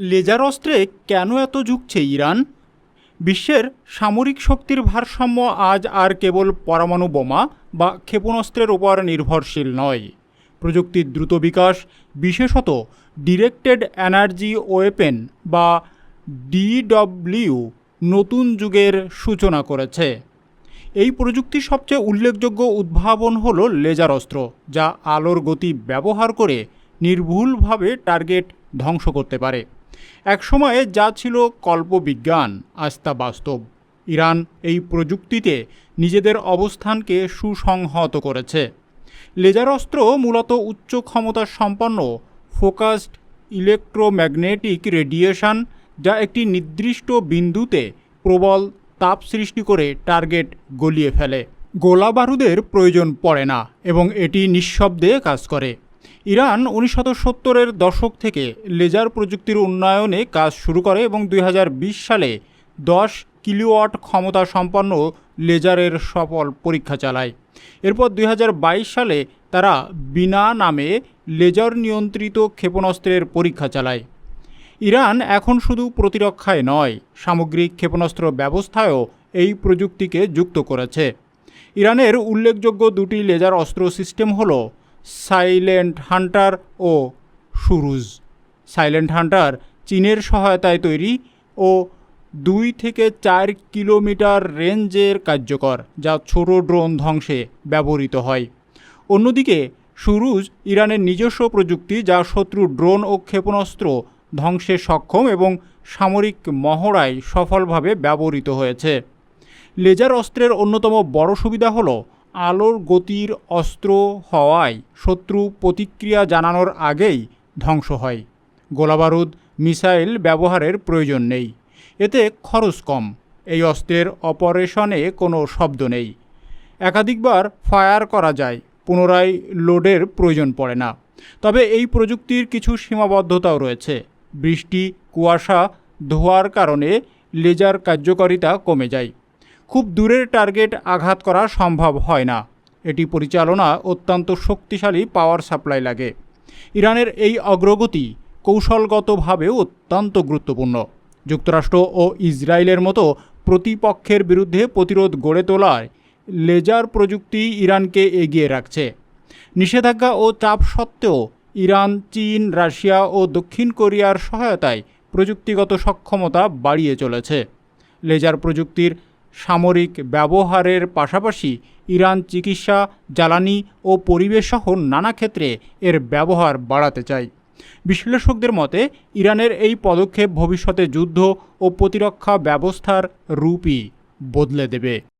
Laser অস্ত্রে কেন এত ঝুঁকছে Iran? বিশ্বের সামরিক শক্তির ভারসাম্য আজ আর কেবল পরমাণু বোমা বা ক্ষেপণাস্ত্রের উপর নির্ভরশীল নয়। প্রযুক্তির দ্রুত বিকাশ, বিশেষত ডিরেক্টেড এনার্জি ওয়েপেন বা ডিডব্লিউ, নতুন যুগের সূচনা করেছে। এই প্রযুক্তির সবচেয়ে উল্লেখযোগ্য উদ্ভাবন হল লেজার অস্ত্র, যা আলোর গতি ব্যবহার করে নির্ভুলভাবে টার্গেট ধ্বংস করতে পারে। একসময়ে যা ছিল কল্পবিজ্ঞান, আজ তা বাস্তব। ইরান এই প্রযুক্তিতে নিজেদের অবস্থানকে সুসংহত করেছে। লেজার অস্ত্র মূলত উচ্চ ক্ষমতা সম্পন্ন, ফোকাসড ইলেকট্রোম্যাগনেটিক রেডিয়েশন, যা একটি নির্দিষ্ট বিন্দুতে প্রবল তাপ সৃষ্টি করে টার্গেট গলিয়ে ফেলে। গোলা বারুদের প্রয়োজন পড়ে না এবং এটি নিঃশব্দে কাজ করে। ইরান উনিশশো সত্তরের দশক থেকে লেজার প্রযুক্তির উন্নয়নে কাজ শুরু করে এবং দুই হাজার বিশ সালে দশ কিলোওয়াট ক্ষমতা সম্পন্ন লেজারের সফল পরীক্ষা চালায়। এরপর দুই হাজার বাইশ সালে তারা বিনা নামে লেজার নিয়ন্ত্রিত ক্ষেপণাস্ত্রের পরীক্ষা চালায়। ইরান এখন শুধু প্রতিরক্ষায় নয়, সামগ্রিক ক্ষেপণাস্ত্র ব্যবস্থায়ও এই প্রযুক্তিকে যুক্ত করেছে। ইরানের উল্লেখযোগ্য দুটি লেজার অস্ত্র সিস্টেম হল সাইলেন্ট হান্টার ও সুরুজ। সাইলেন্ট হান্টার চীনের সহায়তায় তৈরি ও দুই থেকে চার কিলোমিটার রেঞ্জের কার্যকর, যা ছোট ড্রোন ধ্বংসে ব্যবহৃত হয়। অন্যদিকে, সুরুজ ইরানের নিজস্ব প্রযুক্তি যা শত্রু ড্রোন ও ক্ষেপণাস্ত্র ধ্বংসে সক্ষম এবং সামরিক মহড়ায় সফলভাবে ব্যবহৃত হয়েছে। লেজার অস্ত্রের অন্যতম বড় সুবিধা হলো আলোর গতির অস্ত্র হওয়ায় শত্রু প্রতিক্রিয়া জানানোর আগেই ধ্বংস হয়। গোলাবারুদ, মিসাইল ব্যবহারের প্রয়োজন নেই। এতে খরচ কম। এই অস্ত্রের অপারেশনে কোনো শব্দ নেই। একাধিকবার ফায়ার করা যায়। পুনরায় লোডের প্রয়োজন পড়ে না। তবে এই প্রযুক্তির কিছু সীমাবদ্ধতাও রয়েছে। বৃষ্টি, কুয়াশা, ধোয়ার কারণে লেজার কার্যকারিতা কমে যায়। খুব দূরের টার্গেট আঘাত করা সম্ভব হয় না। এটি পরিচালনা অত্যন্ত শক্তিশালী পাওয়ার সাপ্লাই লাগে। ইরানের এই অগ্রগতি কৌশলগতভাবেও অত্যন্ত গুরুত্বপূর্ণ। যুক্তরাষ্ট্র ও ইসরায়েলের মতো প্রতিপক্ষের বিরুদ্ধে প্রতিরোধ গড়ে তোলায় লেজার প্রযুক্তি ইরানকে এগিয়ে রাখছে। নিষেধাজ্ঞা ও চাপ সত্ত্বেও ইরান, চীন, রাশিয়া ও দক্ষিণ কোরিয়ার সহায়তায় প্রযুক্তিগত সক্ষমতা বাড়িয়ে চলেছে। লেজার প্রযুক্তির সামরিক ব্যবহারের পাশাপাশি ইরান চিকিৎসা, জ্বালানি ও পরিবেশসহ নানা ক্ষেত্রে এর ব্যবহার বাড়াতে চায়। বিশ্লেষকদের মতে, ইরানের এই পদক্ষেপ ভবিষ্যতে যুদ্ধ ও প্রতিরক্ষা ব্যবস্থার রূপই বদলে দেবে।